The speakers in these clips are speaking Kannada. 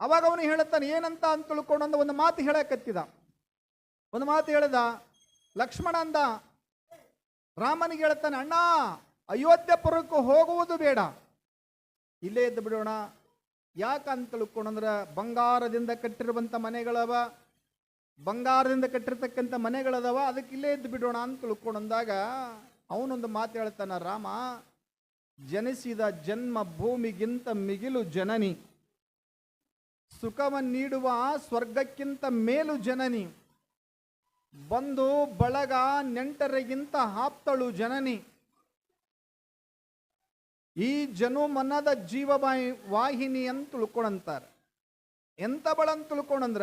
ಅವಾಗ ಅವನು ಹೇಳುತ್ತಾನೆ, ಏನಂತ ಅಂತ ತಿಳ್ಕೊಂಡು ಒಂದು ಮಾತು ಹೇಳಕತ್ತಿದ. ಒಂದು ಮಾತು ಹೇಳ್ದ, ಲಕ್ಷ್ಮಣ ಅಂದ, ರಾಮನಿಗೆ ಹೇಳ್ತಾನೆ ಅಣ್ಣ ಅಯೋಧ್ಯಪುರಕ್ಕೆ ಹೋಗುವುದು ಬೇಡ. ಇಲ್ಲೇ ಇದ್ದು ಬಿಡೋಣ. ಯಾಕಂತ ತಿಳ್ಕೊಂಡಂದ್ರ ಬಂಗಾರದಿಂದ ಕಟ್ಟಿರುವಂತ ಮನೆಗಳವ, ಬಂಗಾರದಿಂದ ಕಟ್ಟಿರ್ತಕ್ಕಂಥ ಮನೆಗಳದವ, ಅದಕ್ಕೆ ಇಲ್ಲೇ ಇದ್ದು ಬಿಡೋಣ ಅಂತ ತಿಳ್ಕೊಂಡಂದಾಗ ಅವನೊಂದು ಮಾತು ಹೇಳ್ತಾನ, ರಾಮ, ಜನಿಸಿದ ಜನ್ಮ ಭೂಮಿಗಿಂತ ಮಿಗಿಲು ಜನನಿ. ಸುಖವನ್ನು ನೀಡುವ ಸ್ವರ್ಗಕ್ಕಿಂತ ಮೇಲು ಜನನಿ. ಬಂದು ಬಳಗ ನೆಂಟರಿಗಿಂತ ಹಾಪ್ತಳು ಜನನಿ. ಈ ಜನುಮನದ ಜೀವ ವಾಹಿನಿ ಅಂತ ತಿಳ್ಕೊಂಡಂತಾರೆ. ಎಂತ ಬಳ ಅಂತ ತಿಳ್ಕೊಂಡಂದ್ರ,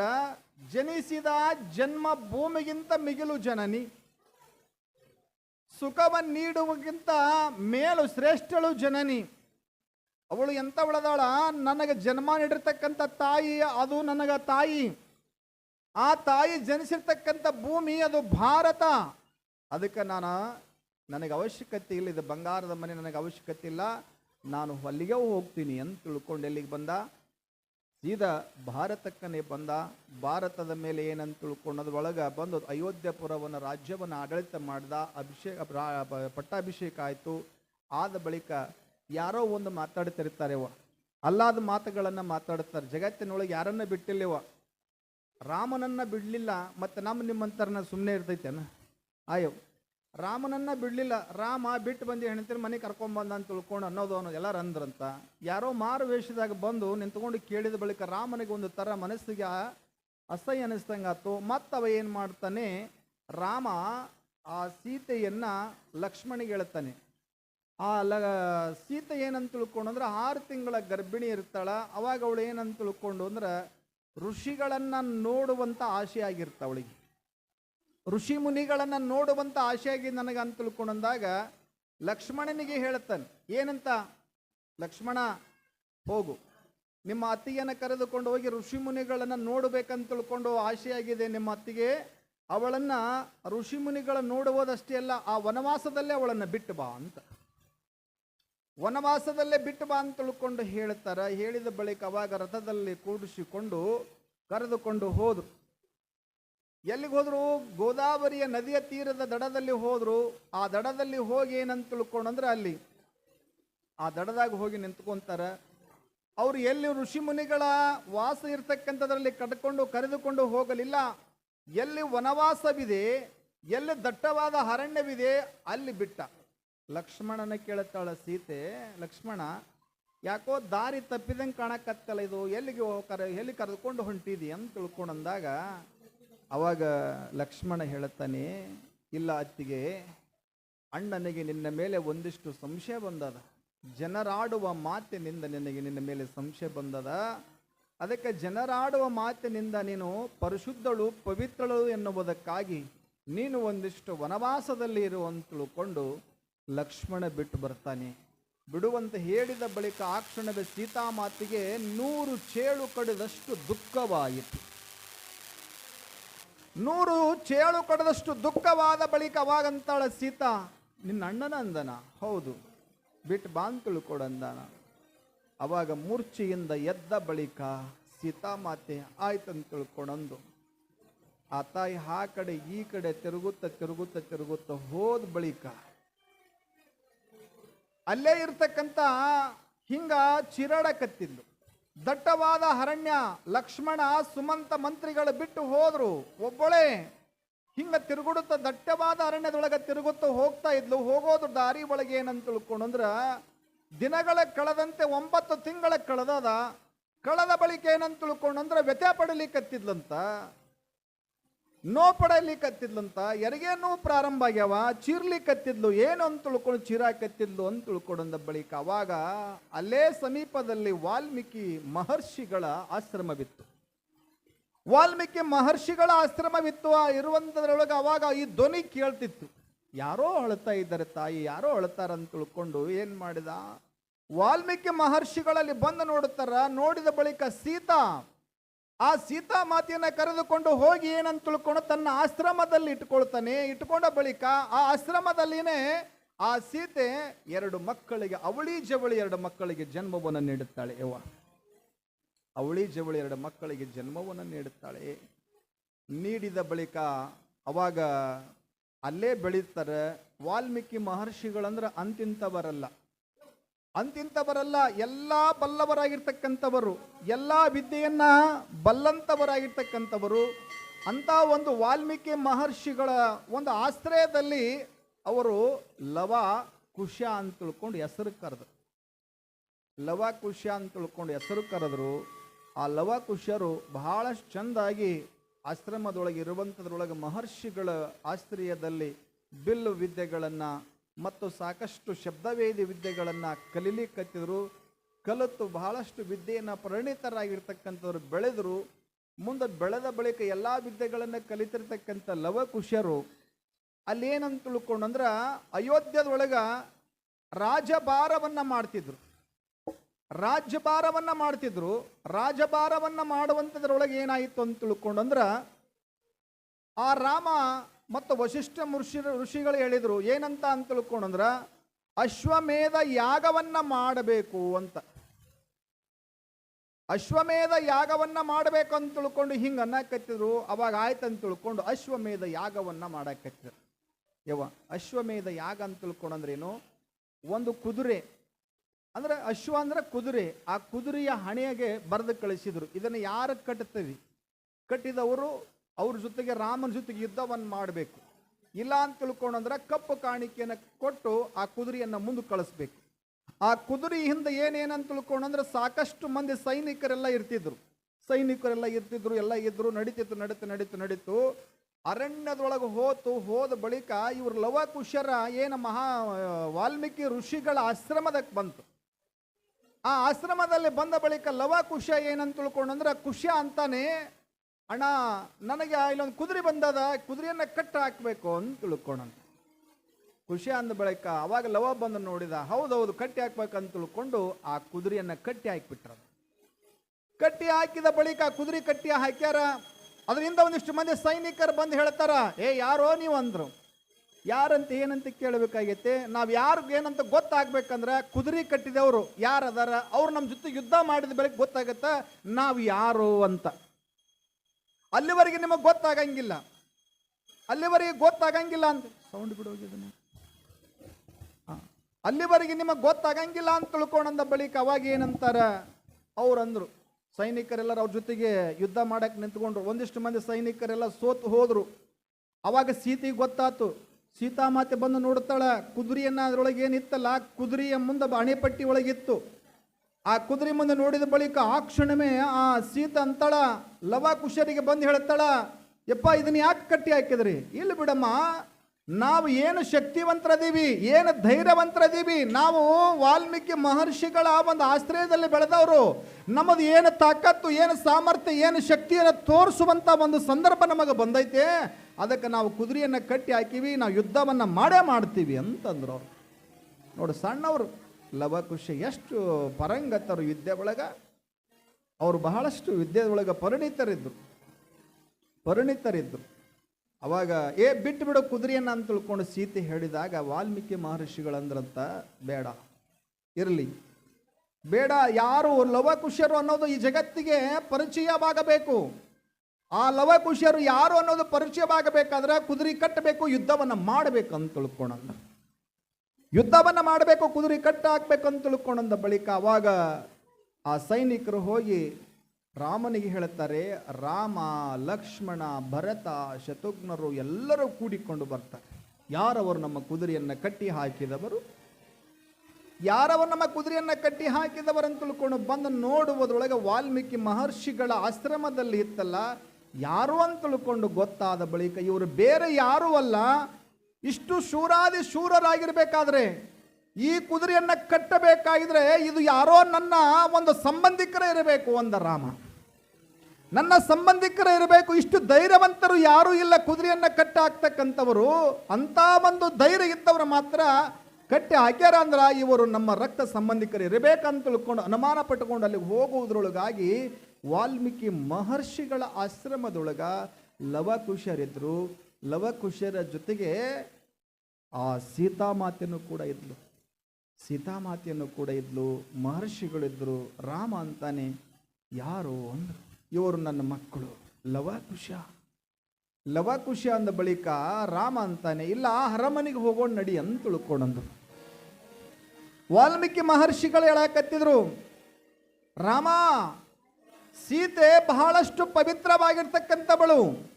ಜನಿಸಿದ ಜನ್ಮ ಭೂಮಿಗಿಂತ ಮಿಗಿಲು ಜನನಿ. ಸುಖವನ್ನು ನೀಡುವಕ್ಕಿಂತ ಮೇಲು ಶ್ರೇಷ್ಠಳು ಜನನಿ. ಅವಳು ಎಂತ ಬೆಳೆದಾಳ ನನಗೆ ಜನ್ಮ ನೀಡಿರ್ತಕ್ಕಂಥ ತಾಯಿ, ಅದು ನನಗೆ ತಾಯಿ. ಆ ತಾಯಿ ಜನಿಸಿರ್ತಕ್ಕಂಥ ಭೂಮಿ, ಅದು ಭಾರತ. ಅದಕ್ಕೆ ನಾನು, ನನಗೆ ಅವಶ್ಯಕತೆ ಇಲ್ಲ, ಇದು ಬಂಗಾರದ ಮನೆ, ನನಗೆ ಅವಶ್ಯಕತೆ ಇಲ್ಲ. ನಾನು ಅಲ್ಲಿಗೆ ಹೋಗ್ತೀನಿ ಅಂತ ತಿಳ್ಕೊಂಡು ಎಲ್ಲಿಗೆ ಬಂದ? ಸೀದಾ ಭಾರತಕ್ಕನೇ ಬಂದ. ಭಾರತದ ಮೇಲೆ ಏನಂತ ತಿಳ್ಕೊಂಡದ ಒಳಗ ಬಂದು ಅಯೋಧ್ಯಪುರವನ್ನು ರಾಜ್ಯವನ್ನು ಆಡಳಿತ ಮಾಡ್ದ. ಅಭಿಷೇಕ ಪಟ್ಟಾಭಿಷೇಕ ಆಯಿತು. ಆದ ಬಳಿಕ ಯಾರೋ ಒಂದು ಮಾತಾಡ್ತಿರ್ತಾರೆವ ಅಲ್ಲಾದ ಮಾತುಗಳನ್ನು ಮಾತಾಡ್ತಾರೆ. ಜಗತ್ತಿನೊಳಗೆ ಯಾರನ್ನ ಬಿಟ್ಟಿಲ್ಲವ ರಾಮನನ್ನ ಬಿಡಲಿಲ್ಲ, ಮತ್ತು ನಮ್ಮ ನಿಮ್ಮಂತರನ್ನ ಸುಮ್ಮನೆ ಇರ್ತೈತೇನ? ಅಯ್ಯೋ ರಾಮನನ್ನ ಬಿಡಲಿಲ್ಲ, ರಾಮ ಬಿಟ್ಟು ಬಂದು ಹೆಣ್ತೀರಿ ಮನೆ ಕರ್ಕೊಂಬಂದ ಅಂತ ತಿಳ್ಕೊಂಡು ಅನ್ನೋದು ಅನ್ನೋದು ಎಲ್ಲರೂ ಅಂದ್ರಂತ. ಯಾರೋ ಮಾರು ವೇಷದಾಗ ಬಂದು ನಿಂತ್ಕೊಂಡು ಕೇಳಿದ ಬಳಿಕ ರಾಮನಿಗೆ ಒಂದು ಥರ ಮನಸ್ಸಿಗೆ ಅಸಹ್ಯ ಅನಿಸ್ದಂಗಾತು ಮತ್ತವ ಏನು ಮಾಡ್ತಾನೆ, ರಾಮ ಆ ಸೀತೆಯನ್ನ ಲಕ್ಷ್ಮಣಿಗೆ ಹೇಳ್ತಾನೆ. ಆ ಲ, ಸೀತೆ ಏನಂತ ತಿಳ್ಕೊಂಡು ಅಂದ್ರೆ ಆರು ತಿಂಗಳ ಗರ್ಭಿಣಿ ಇರ್ತಾಳ, ಅವಾಗ ಅವಳು ಏನಂತ ತಿಳ್ಕೊಂಡು ಅಂದ್ರೆ ಋಷಿಗಳನ್ನು ನೋಡುವಂತ ಆಸೆ ಆಗಿರ್ತ ಅವಳಿಗೆ. ಋಷಿ ಮುನಿಗಳನ್ನು ನೋಡುವಂತ ಆಸೆಯಾಗಿ ನನಗೆ ಅಂತ ತಿಳ್ಕೊಂಡಂದಾಗ ಲಕ್ಷ್ಮಣನಿಗೆ ಹೇಳ್ತಾನೆ, ಏನಂತ? ಲಕ್ಷ್ಮಣ, ಹೋಗು. ನಿಮ್ಮ ಅತ್ತಿಗೆಯನ್ನು ಕರೆದುಕೊಂಡು ಹೋಗಿ ಋಷಿ ಮುನಿಗಳನ್ನ ನೋಡಬೇಕಂತ ತಿಳ್ಕೊಂಡು ಆಸೆಯಾಗಿದೆ ನಿಮ್ಮ ಅತ್ತಿಗೆ, ಅವಳನ್ನ ಋಷಿ ಮುನಿಗಳ ನೋಡುವುದಷ್ಟೇ ಅಲ್ಲ, ಆ ವನವಾಸದಲ್ಲೇ ಅವಳನ್ನ ಬಿಟ್ಟು ಬಾ ಅಂತ. ವನವಾಸದಲ್ಲೇ ಬಿಟ್ಟು ಬಾ ಅಂತ ತಿಳ್ಕೊಂಡು ಹೇಳ್ತಾರ. ಹೇಳಿದ ಬಳಿಕ ಅವಾಗ ರಥದಲ್ಲಿ ಕೂಡಿಸಿಕೊಂಡು ಕರೆದುಕೊಂಡು ಹೋದ್ರು. ಎಲ್ಲಿಗೆ ಹೋದ್ರು? ಗೋದಾವರಿಯ ನದಿಯ ತೀರದ ದಡದಲ್ಲಿ ಹೋದರು. ಆ ದಡದಲ್ಲಿ ಹೋಗಿ ಏನಂತ ತಿಳ್ಕೊಂಡಂದ್ರೆ ಅಲ್ಲಿ. ಆ ದಡದಾಗ ಹೋಗಿ ನಿಂತ್ಕೊಂತಾರ. ಅವರು ಎಲ್ಲಿ ಋಷಿ ಮುನಿಗಳ ವಾಸ ಇರ್ತಕ್ಕಂಥದ್ರಲ್ಲಿ ಕಟ್ಕೊಂಡು ಕರೆದುಕೊಂಡು ಹೋಗಲಿಲ್ಲ. ಎಲ್ಲಿ ವನವಾಸವಿದೆ, ಎಲ್ಲಿ ದಟ್ಟವಾದ ಅರಣ್ಯವಿದೆ, ಅಲ್ಲಿ ಬಿಟ್ಟ. ಲಕ್ಷ್ಮಣನ ಕೇಳುತ್ತಾಳ ಸೀತೆ, ಲಕ್ಷ್ಮಣ, ಯಾಕೋ ದಾರಿ ತಪ್ಪಿದಂಗೆ ಕಾಣಕತ್ತಲ್ಲ ಇದು, ಎಲ್ಲಿಗೆ ಕರ, ಎಲ್ಲಿ ಕರೆದುಕೊಂಡು ಹೊಂಟಿದಿ ಅಂತ ತಿಳ್ಕೊಂಡಂದಾಗ, ಅವಾಗ ಲಕ್ಷ್ಮಣ ಹೇಳುತ್ತಾನೆ ಇಲ್ಲ ಅತ್ತಿಗೆ, ಅಣ್ಣನಿಗೆ ನಿನ್ನ ಮೇಲೆ ಒಂದಿಷ್ಟು ಸಂಶಯ ಬಂದದ. ಜನರಾಡುವ ಮಾತಿನಿಂದ ನಿನಗೆ ನಿನ್ನ ಮೇಲೆ ಸಂಶಯ ಬಂದದ. ಅದಕ್ಕೆ ಜನರಾಡುವ ಮಾತಿನಿಂದ ನೀನು ಪರಿಶುದ್ಧಳು, ಪವಿತ್ರಳು ಎನ್ನುವುದಕ್ಕಾಗಿ ನೀನು ಒಂದಿಷ್ಟು ವನವಾಸದಲ್ಲಿ ಇರು ಅಂತ ತಿಳ್ಕೊಂಡು ಲಕ್ಷ್ಮಣ ಬಿಟ್ಟು ಬರ್ತಾನೆ. ಬಿಡುವಂತ ಹೇಳಿದ ಬಳಿಕ ಆ ಕ್ಷಣದ ಸೀತಾಮಾತಿಗೆ ನೂರು ಚೇಳು ಕಡಿದಷ್ಟು ದುಃಖವಾಯಿತು. ನೂರು ಚೇಳು ಕಡದಷ್ಟು ದುಃಖವಾದ ಬಳಿಕ ಅವಾಗಂತಾಳ ಸೀತಾ, ನಿನ್ನ ಅಣ್ಣನ ಅಂದನ? ಹೌದು ಬಿಟ್ಟು ಬಾನ್ ತಿಳ್ಕೊಡಂದನ ಅವಾಗ ಮೂರ್ಛೆಯಿಂದ ಎದ್ದ ಬಳಿಕ ಸೀತಾಮಾತೆ ಆಯ್ತಂತ ತಿಳ್ಕೊಂಡಂದು ಆ ತಾಯಿ ಆ ಕಡೆ ಈ ಕಡೆ ತಿರುಗುತ್ತ ತಿರುಗುತ್ತ ತಿರುಗುತ್ತ ಹೋದ ಬಳಿಕ ಅಲ್ಲೇ ಇರ್ತಕ್ಕಂಥ ಹಿಂಗ ಚಿರಾಡಕತ್ತಿದ್ಲು ದಟ್ಟವಾದ ಅರಣ್ಯ, ಲಕ್ಷ್ಮಣ, ಸುಮಂತ ಮಂತ್ರಿಗಳು ಬಿಟ್ಟು ಹೋದ್ರು. ಒಬ್ಬಳೇ ಹಿಂಗ ತಿರುಗುಡುತ್ತ, ದಟ್ಟವಾದ ಅರಣ್ಯದೊಳಗೆ ತಿರುಗುತ್ತಾ ಹೋಗ್ತಾ ಇದ್ಲು. ಹೋಗೋದು ದಾರಿ ಒಳಗೆ ಏನಂತ ತಿಳ್ಕೊಂಡ್ರ ದಿನಗಳ ಕಳೆದಂತೆ ಒಂಬತ್ತು ತಿಂಗಳ ಕಳೆದದ. ಕಳೆದ ಬಳಿಕ ಏನಂತ ತಿಳ್ಕೊಂಡಂದ್ರೆ ವ್ಯಥೆ ಪಡಲಿಕ್ಕತ್ತಿದ್ಲಂತ ನೋ ಪಡಲಿಕ್ಕತ್ತಿದ್ಲಂತ ನೋವು ಪ್ರಾರಂಭ ಆಗ್ಯಾವ ಚೀರ್ಲಿಕ್ಕತ್ತಿದ್ಲು ಏನು ಅಂತ ತಿಳ್ಕೊಂಡು ಚೀರಾಕತ್ತಿದ್ಲು ಅಂತ ತಿಳ್ಕೊಂಡ ಬಳಿಕ ಅವಾಗ ಅಲ್ಲೇ ಸಮೀಪದಲ್ಲಿ ವಾಲ್ಮೀಕಿ ಮಹರ್ಷಿಗಳ ಆಶ್ರಮವಿತ್ತು. ವಾಲ್ಮೀಕಿ ಮಹರ್ಷಿಗಳ ಆಶ್ರಮವಿತ್ತು, ಆ ಇರುವಂತದ್ರೊಳಗೆ ಅವಾಗ ಈ ಧ್ವನಿ ಕೇಳ್ತಿತ್ತು. ಯಾರೋ ಅಳ್ತಾ ಇದ್ದಾರೆ ತಾಯಿ, ಯಾರೋ ಅಳ್ತಾರ ಅಂತ ತಿಳ್ಕೊಂಡು ಏನ್ ಮಾಡಿದ? ವಾಲ್ಮೀಕಿ ಮಹರ್ಷಿಗಳಲ್ಲಿ ಬಂದು ನೋಡುತ್ತಾರ ನೋಡಿದ ಬಳಿಕ ಸೀತಾ ಆ ಸೀತಾ ಮಾತೆಯನ್ನ ಕರೆದುಕೊಂಡು ಹೋಗಿ ಏನಂತ ತಿಳ್ಕೊಂಡು ತನ್ನ ಆಶ್ರಮದಲ್ಲಿ ಇಟ್ಕೊಳ್ತಾನೆ. ಇಟ್ಕೊಂಡ ಬಳಿಕ ಆ ಆಶ್ರಮದಲ್ಲಿನೇ ಆ ಸೀತೆ ಎರಡು ಮಕ್ಕಳಿಗೆ, ಅವಳಿ ಜವಳಿ ಎರಡು ಮಕ್ಕಳಿಗೆ ಜನ್ಮವನ್ನು ನೀಡುತ್ತಾಳೆ. ಯವ್ವ, ಅವಳಿ ಜವಳಿ ಎರಡು ಮಕ್ಕಳಿಗೆ ಜನ್ಮವನ್ನು ನೀಡುತ್ತಾಳೆ. ನೀಡಿದ ಬಳಿಕ ಅವಾಗ ಅಲ್ಲೇ ಬೆಳೀತಾರೆ. ವಾಲ್ಮೀಕಿ ಮಹರ್ಷಿಗಳಂದ್ರೆ ಅಂತಿಂತವರಲ್ಲ ಅಂತಿಂತವರಲ್ಲ, ಎಲ್ಲ ಬಲ್ಲವರಾಗಿರ್ತಕ್ಕಂಥವರು, ಎಲ್ಲ ವಿದ್ಯೆಯನ್ನ ಬಲ್ಲಂತವರಾಗಿರ್ತಕ್ಕಂಥವರು, ಅಂತ ಒಂದು ವಾಲ್ಮೀಕಿ ಮಹರ್ಷಿಗಳ ಒಂದು ಆಶ್ರಯದಲ್ಲಿ ಅವರು ಲವ, ಕುಶ ಅಂತ ತಿಳ್ಕೊಂಡು ಹೆಸರು ಕರೆದ್ರು ಲವ, ಕುಶ ಅಂತ ತಿಳ್ಕೊಂಡು ಹೆಸರು ಕರೆದ್ರು. ಆ ಲವ, ಕುಶರು ಬಹಳಷ್ಟು ಚಂದಾಗಿ ಆಶ್ರಮದೊಳಗೆ ಇರುವಂಥದ್ರೊಳಗೆ ಮಹರ್ಷಿಗಳ ಆಶ್ರಯದಲ್ಲಿ ಬಿಲ್ಲು ವಿದ್ಯೆಗಳನ್ನು ಮತ್ತು ಸಾಕಷ್ಟು ಶಬ್ದವೇದಿ ವಿದ್ಯೆಗಳನ್ನು ಕಲೀಲಿಕ್ಕತ್ತಿದ್ರು ಕಲಿತು ಬಹಳಷ್ಟು ವಿದ್ಯೆಯನ್ನು ಪರಿಣಿತರಾಗಿರ್ತಕ್ಕಂಥವ್ರು ಬೆಳೆದರು, ಮುಂದೆ ಬೆಳೆದ ಬಳಿಕ ಎಲ್ಲ ವಿದ್ಯೆಗಳನ್ನು ಕಲಿತಿರ್ತಕ್ಕಂಥ ಲವಕುಶರು, ಅಲ್ಲೇನಂತ ತಿಳ್ಕೊಂಡಂದ್ರ ಅಯೋಧ್ಯದೊಳಗ ರಾಜಭಾರವನ್ನು ಮಾಡ್ತಿದ್ರು. ರಾಜ್ಯಭಾರವನ್ನು ಮಾಡ್ತಿದ್ರು. ರಾಜಭಾರವನ್ನು ಮಾಡುವಂಥದ್ರೊಳಗೆ ಏನಾಯಿತು ಅಂತ ತಿಳ್ಕೊಂಡಂದ್ರ ಆ ರಾಮ ಮತ್ತು ವಶಿಷ್ಠ ಋಷಿ ಋಷಿಗಳು ಹೇಳಿದರು, ಏನಂತ ಅಂತ ತಿಳ್ಕೊಂಡಂದ್ರ ಅಶ್ವಮೇಧ ಯಾಗವನ್ನು ಮಾಡಬೇಕು ಅಂತ. ಅಶ್ವಮೇಧ ಯಾಗವನ್ನು ಮಾಡಬೇಕು ಅಂತ ತಿಳ್ಕೊಂಡು ಹಿಂಗೆ ಅನ್ನಕತ್ತಿದ್ರು, ಅವಾಗ ಆಯ್ತು ತಿಳ್ಕೊಂಡು ಅಶ್ವಮೇಧ ಯಾಗವನ್ನು ಮಾಡಕತ್ತಿದ್ರು. ಯವ ಅಶ್ವಮೇಧ ಯಾಗ ಅಂತ ತಿಳ್ಕೊಂಡಂದ್ರೇನು ಒಂದು ಕುದುರೆ. ಅಂದ್ರೆ ಅಶ್ವ ಅಂದ್ರೆ ಕುದುರೆ. ಆ ಕುದುರೆಯ ಹಣೆಗೆ ಬರೆದು ಕಳಿಸಿದರು. ಇದನ್ನು ಯಾರು ಕಟ್ಟುತ್ತೀವಿ ಕಟ್ಟಿದವರು ಅವ್ರ ಜೊತೆಗೆ ರಾಮನ ಜೊತೆಗೆ ಯುದ್ಧವನ್ನು ಮಾಡಬೇಕು. ಇಲ್ಲ ಅಂತ ತಿಳ್ಕೊಂಡಂದ್ರೆ ಕಪ್ಪು ಕಾಣಿಕೆಯನ್ನು ಕೊಟ್ಟು ಆ ಕುದುರೆಯನ್ನು ಮುಂದೆ ಕಳಿಸ್ಬೇಕು. ಆ ಕುದುರೆ ಹಿಂದೆ ಏನೇನಂತ ತಿಳ್ಕೊಂಡಂದ್ರೆ ಸಾಕಷ್ಟು ಮಂದಿ ಸೈನಿಕರೆಲ್ಲ ಇರ್ತಿದ್ರು. ಸೈನಿಕರೆಲ್ಲ ಇರ್ತಿದ್ರು, ಎಲ್ಲ ಇದ್ರು, ನಡೀತಿತ್ತು, ನಡೀತು ನಡೀತು ನಡೀತು. ಅರಣ್ಯದೊಳಗೆ ಹೋತು, ಹೋದ ಬಳಿಕ ಇವ್ರ ಲವಕುಶರ ಏನು ಮಹಾ, ವಾಲ್ಮೀಕಿ ಋಷಿಗಳ ಆಶ್ರಮದಕ್ಕೆ ಬಂತು. ಆ ಆಶ್ರಮದಲ್ಲಿ ಬಂದ ಬಳಿಕ ಲವಕುಶ ಏನಂತ ತಿಳ್ಕೊಂಡಂದ್ರೆ ಕುಶ ಅಂತಾನೆ ಅಣ್ಣ, ನನಗೆ ಇಲ್ಲೊಂದು ಕುದುರೆ ಬಂದದ, ಕುದುರೆಯನ್ನ ಕಟ್ಟ ಹಾಕ್ಬೇಕು ಅಂತ ತಿಳ್ಕೊಂಡಂತ ಖುಷಿ ಅಂದ ಬಳಿಕ ಅವಾಗ ಲವ ಬಂದು ನೋಡಿದ, ಹೌದೌದು, ಕಟ್ಟಿ ಹಾಕ್ಬೇಕಂತ ತಿಳ್ಕೊಂಡು ಆ ಕುದುರೆಯನ್ನ ಕಟ್ಟಿ ಹಾಕಿಬಿಟ್ರ. ಕಟ್ಟಿ ಹಾಕಿದ ಬಳಿಕ ಕುದುರೆ ಕಟ್ಟಿ ಹಾಕ್ಯಾರ. ಅದರಿಂದ ಒಂದಿಷ್ಟು ಮಂದಿ ಸೈನಿಕರು ಬಂದು ಹೇಳ್ತಾರ, ಏ, ಯಾರೋ ನೀವು ಅಂದ್ರು. ಯಾರಂತ ಏನಂತ ಕೇಳಬೇಕಾಗೈತೆ? ನಾವು ಯಾರಿಗೆ ಏನಂತ ಗೊತ್ತಾಗ್ಬೇಕಂದ್ರೆ ಕುದುರೆ ಕಟ್ಟಿದವರು ಯಾರದಾರ, ಅವ್ರು ನಮ್ಮ ಜೊತೆ ಯುದ್ಧ ಮಾಡಿದ ಬಳಿಕ ಗೊತ್ತಾಗತ್ತ? ನಾವು ಯಾರು ಅಂತ. ಅಲ್ಲಿವರೆಗೆ ನಿಮಗೆ ಗೊತ್ತಾಗಂಗಿಲ್ಲ. ಅಲ್ಲಿವರೆಗೆ ಗೊತ್ತಾಗಂಗಿಲ್ಲ ಅಂತ. ಸೌಂಡ್ ಬಿಡೋಗಿದನ ಅಲ್ಲಿವರೆಗೆ ನಿಮಗೆ ಗೊತ್ತಾಗಂಗಿಲ್ಲ ಅಂತ ತಿಳ್ಕೊಂಡಂದ ಬಳಿಕ ಅವಾಗ ಏನಂತಾರ? ಅವ್ರಂದ್ರು. ಸೈನಿಕರೆಲ್ಲರ ಅವ್ರ ಜೊತೆಗೆ ಯುದ್ಧ ಮಾಡಕ್ಕೆ ನಿಂತ್ಕೊಂಡ್ರು. ಒಂದಿಷ್ಟು ಮಂದಿ ಸೈನಿಕರೆಲ್ಲ ಸೋತು ಹೋದರು. ಅವಾಗ ಸೀತೆಗೆ ಗೊತ್ತಾತು. ಸೀತಾಮಾತೆ ಬಂದು ನೋಡ್ತಾಳ ಕುದುರೆಯನ್ನ ಅದರೊಳಗೆ ಏನಿತ್ತಲ್ಲ ಕುದುರೆಯ ಮುಂದೆ ಅಣೆಪಟ್ಟಿ ಒಳಗಿತ್ತು. ಆ ಕುದುರೆ ಮುಂದೆ ನೋಡಿದ ಬಳಿಕ ಆ ಕ್ಷಣವೇ ಆ ಸೀತ ಅಂತಾಳ ಲವ ಕುಶರಿಗೆ ಬಂದು ಹೇಳ್ತಾಳ ಯಪ್ಪ, ಇದನ್ನ ಯಾಕೆ ಕಟ್ಟಿ ಹಾಕಿದ್ರಿ? ಇಲ್ಲಿ ಬಿಡಮ್ಮ, ನಾವು ಏನು ಶಕ್ತಿವಂತರದೀವಿ, ಏನು ಧೈರ್ಯವಂತರದೀವಿ, ನಾವು ವಾಲ್ಮೀಕಿ ಮಹರ್ಷಿಗಳ ಒಂದು ಆಶ್ರಯದಲ್ಲಿ ಬೆಳೆದವರು, ನಮ್ಮದು ಏನು ತಾಕತ್ತು, ಏನು ಸಾಮರ್ಥ್ಯ, ಏನು ಶಕ್ತಿಯನ್ನು ತೋರಿಸುವಂತ ಒಂದು ಸಂದರ್ಭ ನಮಗೆ ಬಂದೈತೆ. ಅದಕ್ಕೆ ನಾವು ಕುದುರೆಯನ್ನು ಕಟ್ಟಿ ಹಾಕಿವಿ, ನಾವು ಯುದ್ಧವನ್ನು ಮಾಡೇ ಮಾಡ್ತೀವಿ ಅಂತಂದ್ರು ಅವರು. ನೋಡು, ಸಣ್ಣವರು ಲವಕುಶ ಎಷ್ಟು ಪರಂಗತರು ವಿದ್ಯೆ ಒಳಗೆ, ಅವರು ಬಹಳಷ್ಟು ವಿದ್ಯೆ ಒಳಗೆ ಪರಿಣಿತರಿದ್ದರು ಪರಿಣಿತರಿದ್ದರು ಅವಾಗ, ಏ, ಬಿಟ್ಟು ಬಿಡೋ ಕುದುರೆಯನ್ನು ಅಂತ ತಿಳ್ಕೊಂಡು ಸೀತೆ ಹೇಳಿದಾಗ ವಾಲ್ಮೀಕಿ ಮಹರ್ಷಿಗಳಂದ್ರಂತ ಬೇಡ. ಇರಲಿ. ಬೇಡ, ಯಾರು ಲವಕುಶರು ಅನ್ನೋದು ಈ ಜಗತ್ತಿಗೆ ಪರಿಚಯವಾಗಬೇಕು. ಆ ಲವಕುಶರು ಯಾರು ಅನ್ನೋದು ಪರಿಚಯವಾಗಬೇಕಾದ್ರೆ ಕುದುರೆ ಕಟ್ಟಬೇಕು, ಯುದ್ಧವನ್ನು ಮಾಡಬೇಕು ಅಂತ ತಿಳ್ಕೊಂಡಂದ ಯುದ್ಧವನ್ನ ಮಾಡಬೇಕು, ಕುದುರೆ ಕಟ್ಟ ಹಾಕ್ಬೇಕು ಅಂತ ತಿಳ್ಕೊಂಡಂದ ಬಳಿಕ ಅವಾಗ ಆ ಸೈನಿಕರು ಹೋಗಿ ರಾಮನಿಗೆ ಹೇಳ್ತಾರೆ ರಾಮ, ಲಕ್ಷ್ಮಣ, ಭರತ ಶತ್ರುಘ್ನರು ಎಲ್ಲರೂ ಕೂಡಿಕೊಂಡು ಬರ್ತಾರೆ. ಯಾರವರು ನಮ್ಮ ಕುದುರೆಯನ್ನು ಕಟ್ಟಿ ಹಾಕಿದವರು? ಯಾರವರು ನಮ್ಮ ಕುದುರೆಯನ್ನು ಕಟ್ಟಿ ಹಾಕಿದವರು ಅಂತ ತಿಳ್ಕೊಂಡು ಬಂದು ನೋಡುವುದರೊಳಗೆ ವಾಲ್ಮೀಕಿ ಮಹರ್ಷಿಗಳ ಆಶ್ರಮದಲ್ಲಿ ಇತ್ತಲ್ಲ, ಯಾರು ಅಂತ ತಿಳ್ಕೊಂಡು ಗೊತ್ತಾದ ಬಳಿಕ ಇವರು ಬೇರೆ ಯಾರೂ ಅಲ್ಲ ಇಷ್ಟು ಶೂರಾದಿ ಶೂರರಾಗಿರ್ಬೇಕಾದ್ರೆ ಈ ಕುದುರೆಯನ್ನು ಕಟ್ಟಬೇಕಾಗಿದ್ರೆ ಇದು ಯಾರೋ ನನ್ನ ಒಂದು ಸಂಬಂಧಿಕರೇ ಇರಬೇಕು ಅಂದ ರಾಮ. ನನ್ನ ಸಂಬಂಧಿಕರೇ ಇರಬೇಕು, ಇಷ್ಟು ಧೈರ್ಯವಂತರು ಯಾರೂ ಇಲ್ಲ ಕುದುರೆಯನ್ನು ಕಟ್ಟ ಹಾಕ್ತಕ್ಕಂಥವರು ಅಂತ ಒಂದು ಧೈರ್ಯ ಇದ್ದವರು ಮಾತ್ರ ಕಟ್ಟಿ ಹಾಕ್ಯಾರ ಅಂದ್ರೆ ಇವರು ನಮ್ಮ ರಕ್ತ ಸಂಬಂಧಿಕರು ಇರಬೇಕಂತ ತಿಳ್ಕೊಂಡು ಅನುಮಾನ ಪಟ್ಟುಕೊಂಡು ಅಲ್ಲಿ ಹೋಗುವುದರೊಳಗಾಗಿ ವಾಲ್ಮೀಕಿ ಮಹರ್ಷಿಗಳ ಆಶ್ರಮದೊಳಗ ಲವಕುಶರಿದ್ರು. ಲವಕುಶರ ಜೊತೆಗೆ ಆ ಸೀತಾಮಾತೆಯನ್ನು ಕೂಡ ಇದ್ಲು. ಸೀತಾಮಾತೆಯನ್ನು ಕೂಡ ಇದ್ಲು ಮಹರ್ಷಿಗಳಿದ್ರು ರಾಮ ಅಂತಾನೆ, ಯಾರು ಅಂದರು. ಇವರು ನನ್ನ ಮಕ್ಕಳು, ಲವಕುಶ. ಲವಕುಶ ಅಂದ ಬಳಿಕ ರಾಮ ಅಂತಾನೆ, ಇಲ್ಲ ಅರಮನೆಗೆ ಹೋಗೋಣ ನಡಿ ಅಂತ ತಿಳ್ಕೊಂಡಂದ್ರು. ವಾಲ್ಮೀಕಿ ಮಹರ್ಷಿಗಳು ಹೇಳಕತ್ತಿದ್ರು, ರಾಮ, ಸೀತೆ ಬಹಳಷ್ಟು ಪವಿತ್ರವಾಗಿರ್ತಕ್ಕಂಥವಳು.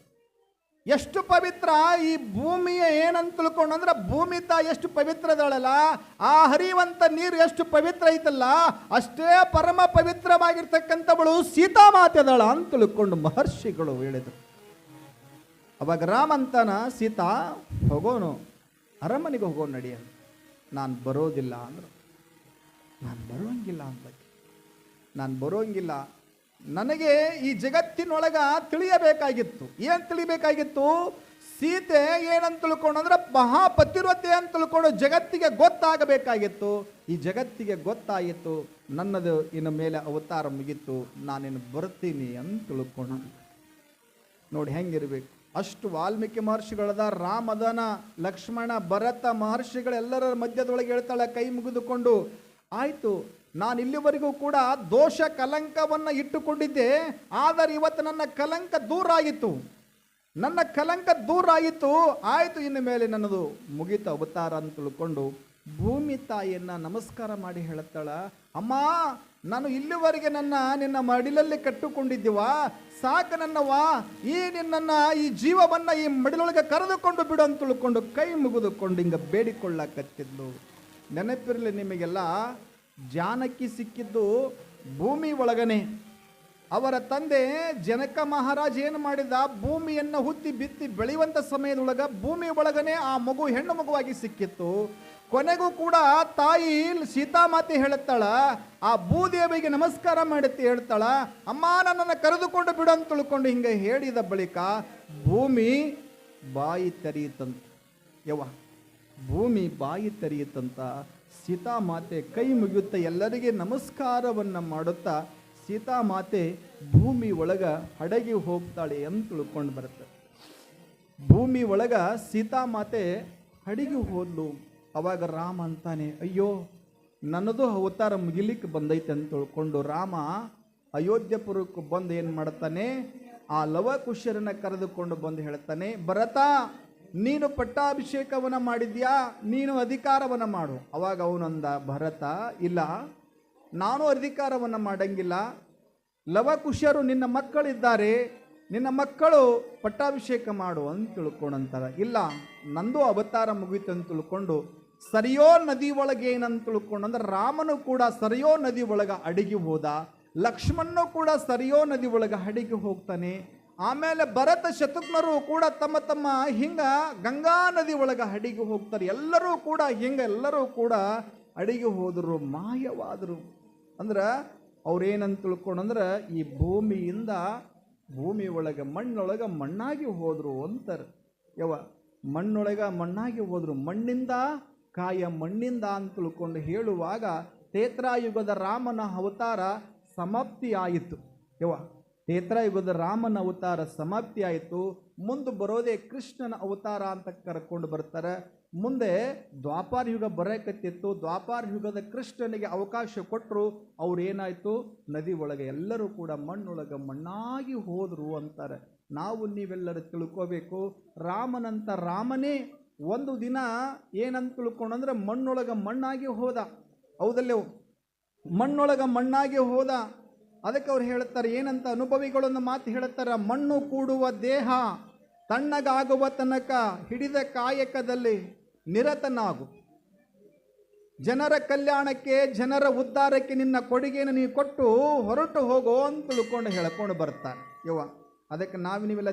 ಎಷ್ಟು ಪವಿತ್ರ ಈ ಭೂಮಿಯ ಏನಂತ ತಿಳ್ಕೊಂಡು ಅಂದ್ರೆ ಭೂಮಿ ತ ಎಷ್ಟು ಪವಿತ್ರ ಇದಳಲ್ಲ ಆ ಹರಿಯುವಂತ ನೀರು ಎಷ್ಟು ಪವಿತ್ರ ಐತಲ್ಲ? ಅಷ್ಟೇ ಪರಮ ಪವಿತ್ರವಾಗಿರ್ತಕ್ಕಂಥವಳು ಸೀತಾಮಾತೆ ಅದಾಳ ಅಂತ ತಿಳ್ಕೊಂಡು ಮಹರ್ಷಿಗಳು ಹೇಳಿದರು. ಅವಾಗ ರಾಮಂತನ ಸೀತಾ, ಹೋಗೋನು, ಅರಮನೆಗೆ ಹೋಗೋನು ನಡಿಯ ನಾನು ಬರೋದಿಲ್ಲ ಅಂದರು. ನಾನು ಬರೋಂಗಿಲ್ಲ ಅಂತ ನಾನು ಬರೋಂಗಿಲ್ಲ. ನನಗೆ ಈ ಜಗತ್ತಿನೊಳಗ ತಿಳಿಯಬೇಕಾಗಿತ್ತು. ಏನು ತಿಳಿಬೇಕಾಗಿತ್ತು? ಸೀತೆ ಏನಂತ ತಿಳ್ಕೊಂಡು ಅಂದ್ರೆ ಮಹಾಪತಿವ್ರತೆ ಅಂತ ತಿಳ್ಕೊಂಡು ಜಗತ್ತಿಗೆ ಗೊತ್ತಾಗಬೇಕಾಗಿತ್ತು. ಈ ಜಗತ್ತಿಗೆ ಗೊತ್ತಾಯಿತು, ನನ್ನದು ಇನ್ನು ಮೇಲೆ ಅವತಾರ ಮುಗೀತು, ನಾನಿನ್ನು ಬರ್ತೀನಿ ಅಂತ ತಿಳ್ಕೊಂಡು. ನೋಡಿ ಹೆಂಗಿರ್ಬೇಕು. ಅಷ್ಟು ವಾಲ್ಮೀಕಿ ಮಹರ್ಷಿಗಳದ ರಾಮದನ, ಲಕ್ಷ್ಮಣ, ಭರತ ಮಹರ್ಷಿಗಳೆಲ್ಲರ ಮಧ್ಯದೊಳಗೆ ಹೇಳ್ತಾಳೆ, ಕೈ ಮುಗಿದುಕೊಂಡು, ಆಯ್ತು ನಾನು ಇಲ್ಲಿವರೆಗೂ ಕೂಡ ದೋಷ ಕಲಂಕವನ್ನು ಇಟ್ಟುಕೊಂಡಿದ್ದೆ, ಆದರೆ ಇವತ್ತು ನನ್ನ ಕಲಂಕ ದೂರ ಆಯಿತು ನನ್ನ ಕಲಂಕ ದೂರ ಆಯಿತು ಆಯಿತು, ಇನ್ನು ಮೇಲೆ ನನ್ನದು ಮುಗಿತ ಅವತಾರ ಅಂತ ತಿಳ್ಕೊಂಡು ಭೂಮಿ ತಾಯಿಯನ್ನ ನಮಸ್ಕಾರ ಮಾಡಿ ಹೇಳುತ್ತಾಳ, ಅಮ್ಮ, ನಾನು ಇಲ್ಲಿವರೆಗೆ ನನ್ನ ನಿನ್ನ ಮಡಿಲಲ್ಲಿ ಕಟ್ಟುಕೊಂಡಿದ್ದೀವ, ಸಾಕು ನನ್ನವ್ವ, ಈ ನಿನ್ನನ್ನ, ಈ ಜೀವವನ್ನು ಈ ಮಡಿಲೊಳಗೆ ಕರೆದುಕೊಂಡು ಬಿಡು ಅಂತ ತಿಳ್ಕೊಂಡು ಕೈ ಮುಗಿದುಕೊಂಡು ಹಿಂಗೆ ಬೇಡಿಕೊಳ್ಳಕತ್ತಿದ್ಲು. ನೆನಪಿರಲಿ ನಿಮಗೆಲ್ಲ ಜಾನಕಿ ಸಿಕ್ಕಿದ್ದು ಭೂಮಿ ಒಳಗನೆ. ಅವರ ತಂದೆ ಜನಕ ಮಹಾರಾಜ್ ಏನು ಮಾಡಿದ? ಭೂಮಿಯನ್ನು ಹುತ್ತಿ ಬಿತ್ತಿ ಬೆಳೆಯುವಂಥ ಸಮಯದೊಳಗ ಭೂಮಿ ಒಳಗನೆ ಆ ಮಗು, ಹೆಣ್ಣು ಮಗುವಾಗಿ ಸಿಕ್ಕಿತ್ತು. ಕೊನೆಗೂ ಕೂಡ ತಾಯಿ ಸೀತಾಮಾತೆ ಹೇಳುತ್ತಾಳ, ಆ ಭೂದೇವಿಗೆ ನಮಸ್ಕಾರ ಮಾಡುತ್ತೆ ಹೇಳ್ತಾಳ, ಅಮ್ಮ, ನನ್ನನ್ನು ಕರೆದುಕೊಂಡು ಬಿಡು ಅಂತ ತಿಳ್ಕೊಂಡು ಹಿಂಗೆ ಹೇಳಿದ ಬಳಿಕ ಭೂಮಿ ಬಾಯಿ ತೆರೆಯಿತಂತ ಯವ್ವ, ಭೂಮಿ ಬಾಯಿ ತೆರೆಯುತ್ತಂತ. ಸೀತಾಮಾತೆ ಕೈ ಮುಗಿಯುತ್ತ ಎಲ್ಲರಿಗೆ ನಮಸ್ಕಾರವನ್ನು ಮಾಡುತ್ತಾ ಸೀತಾಮಾತೆ ಭೂಮಿ ಒಳಗ ಹಡಗಿ ಹೋಗ್ತಾಳೆ ಅಂತ ತಿಳ್ಕೊಂಡು ಬರುತ್ತೆ. ಭೂಮಿ ಒಳಗ ಸೀತಾಮಾತೆ ಹಡಗಿ ಹೋದ್ಲು. ಅವಾಗ ರಾಮ ಅಂತಾನೆ, ಅಯ್ಯೋ, ನನ್ನದು ಅವತಾರ ಮುಗಿಲಿಕ್ಕೆ ಬಂದೈತೆ ಅಂತ ತಿಳ್ಕೊಂಡು ರಾಮ ಅಯೋಧ್ಯಪುರಕ್ಕೆ ಬಂದು ಏನು ಮಾಡ್ತಾನೆ? ಆ ಲವಕುಶರನ್ನ ಕರೆದುಕೊಂಡು ಬಂದು ಹೇಳ್ತಾನೆ ಭರತ ನೀನು ಪಟ್ಟಾಭಿಷೇಕವನ್ನ ಮಾಡಿದ್ಯಾ? ನೀನು ಅಧಿಕಾರವನ್ನು ಮಾಡು. ಅವಾಗ ಅವನಂದ ಭರತ, ಇಲ್ಲ, ನಾನು ಅಧಿಕಾರವನ್ನು ಮಾಡಂಗಿಲ್ಲ. ಲವಕುಶರು ನಿನ್ನ ಮಕ್ಕಳಿದ್ದಾರೆ. ನಿನ್ನ ಮಕ್ಕಳು ಪಟ್ಟಾಭಿಷೇಕ ಮಾಡು ಅಂತ ತಿಳ್ಕೊಂಡಂತಾರ ಇಲ್ಲ, ನಂದು ಅವತಾರ ಮುಗೀತು ಅಂತ ತಿಳ್ಕೊಂಡು, ಸರಿಯೋ ನದಿ ಒಳಗೆ ಏನಂತ ತಿಳ್ಕೊಂಡು ಅಂದ್ರೆ ರಾಮನು ಕೂಡ ಸರಿಯೋ ನದಿ ಒಳಗೆ ಅಡಿಗೆ ಹೋದ. ಲಕ್ಷ್ಮಣನು ಕೂಡ ಸರಿಯೋ ನದಿ ಒಳಗೆ ಅಡಿಗೆ ಹೋಗ್ತಾನೆ. ಆಮೇಲೆ ಭರತ ಶತ್ರುಘ್ನರು ಕೂಡ ತಮ್ಮ ತಮ್ಮ ಹಿಂಗ ಗಂಗಾ ನದಿ ಒಳಗ ಅಡಿಗೆ ಹೋಗ್ತಾರೆ. ಎಲ್ಲರೂ ಕೂಡ ಹಿಂಗ, ಎಲ್ಲರೂ ಕೂಡ ಅಡಿಗೆ ಹೋದರು, ಮಾಯವಾದರು. ಅಂದ್ರೆ ಅವ್ರೇನಂತ ತಿಳ್ಕೊಂಡಂದ್ರೆ ಈ ಭೂಮಿಯಿಂದ ಭೂಮಿ ಒಳಗೆ, ಮಣ್ಣೊಳಗೆ ಮಣ್ಣಾಗಿ ಹೋದರು ಅಂತಾರೆ. ಯವ ಮಣ್ಣೊಳಗೆ ಮಣ್ಣಾಗಿ ಹೋದರು. ಮಣ್ಣಿಂದ ಕಾಯ ಮಣ್ಣಿಂದ ಅಂತ ತಿಳ್ಕೊಂಡು ಹೇಳುವಾಗ ತೇತ್ರಾಯುಗದ ರಾಮನ ಅವತಾರ ಸಮಾಪ್ತಿ ಆಯಿತು ಯವ ತೇತ್ರಾಯುಗದ ರಾಮನ ಅವತಾರ ಸಮಾಪ್ತಿ ಆಯಿತು. ಮುಂದೆ ಬರೋದೇ ಕೃಷ್ಣನ ಅವತಾರ ಅಂತ ಕರ್ಕೊಂಡು ಬರ್ತಾರೆ. ಮುಂದೆ ದ್ವಾಪಾರ ಯುಗ ಬರಕತ್ತಿತ್ತು. ದ್ವಾಪಾರ ಯುಗದ ಕೃಷ್ಣನಿಗೆ ಅವಕಾಶ ಕೊಟ್ಟರು ಅವ್ರು ಏನಾಯ್ತು? ನದಿ ಒಳಗೆ ಎಲ್ಲರೂ ಕೂಡ ಮಣ್ಣೊಳಗೆ ಮಣ್ಣಾಗಿ ಹೋದರು ಅಂತಾರೆ. ನಾವು ನೀವೆಲ್ಲರೂ ತಿಳ್ಕೋಬೇಕು. ರಾಮನಂತ ರಾಮನೇ ಒಂದು ದಿನ ಏನಂತ ತಿಳ್ಕೊಂಡಂದ್ರೆ ಮಣ್ಣೊಳಗೆ ಮಣ್ಣಾಗಿ ಹೋದ. ಹೌದಲ್ಲೇ ಮಣ್ಣೊಳಗೆ ಮಣ್ಣಾಗಿ ಹೋದ. ಅದಕ್ಕೆ ಅವ್ರು ಹೇಳುತ್ತಾರೆ, ಏನಂತ ಅನುಭವಿಗಳೊಂದು ಮಾತು ಹೇಳುತ್ತಾರೆ, ಮಣ್ಣು ಕೂಡುವ ದೇಹ ತಣ್ಣಗಾಗುವ ತನಕ ಹಿಡಿದ ಕಾಯಕದಲ್ಲಿ ನಿರತನಾಗು. ಜನರ ಕಲ್ಯಾಣಕ್ಕೆ, ಜನರ ಉದ್ಧಾರಕ್ಕೆ ನಿನ್ನ ಕೊಡುಗೆಯನ್ನು ನೀವು ಕೊಟ್ಟು ಹೊರಟು ಹೋಗೋ ಅಂತ ತಿಳ್ಕೊಂಡು ಹೇಳ್ಕೊಂಡು ಬರ್ತಾರೆ ಯುವ ಅದಕ್ಕೆ ನಾವು ನೀವೆಲ್ಲ